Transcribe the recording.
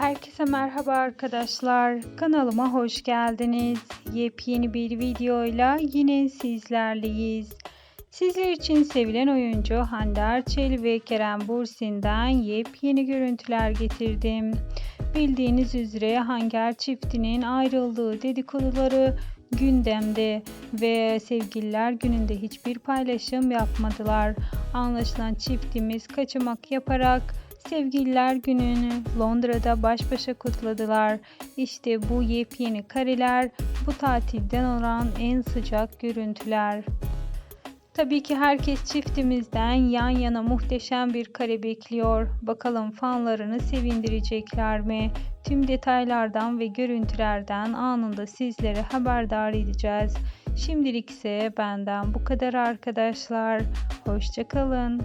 Herkese merhaba arkadaşlar. Kanalıma hoş geldiniz. Yepyeni bir videoyla yine sizlerleyiz. Sizler için sevilen oyuncu Hande Erçel ve Kerem Bursin'den yepyeni görüntüler getirdim. Bildiğiniz üzere Hanger çiftinin ayrıldığı dedikoduları gündemde ve sevgililer gününde hiçbir paylaşım yapmadılar. Anlaşılan çiftimiz kaçamak yaparak Sevgililer gününü Londra'da baş başa kutladılar. İşte bu yepyeni kareler, bu tatilden olan en sıcak görüntüler. Tabii ki herkes çiftimizden yan yana muhteşem bir kare bekliyor. Bakalım fanlarını sevindirecekler mi? Tüm detaylardan ve görüntülerden anında sizlere haberdar edeceğiz. Şimdilik ise benden bu kadar arkadaşlar. Hoşçakalın.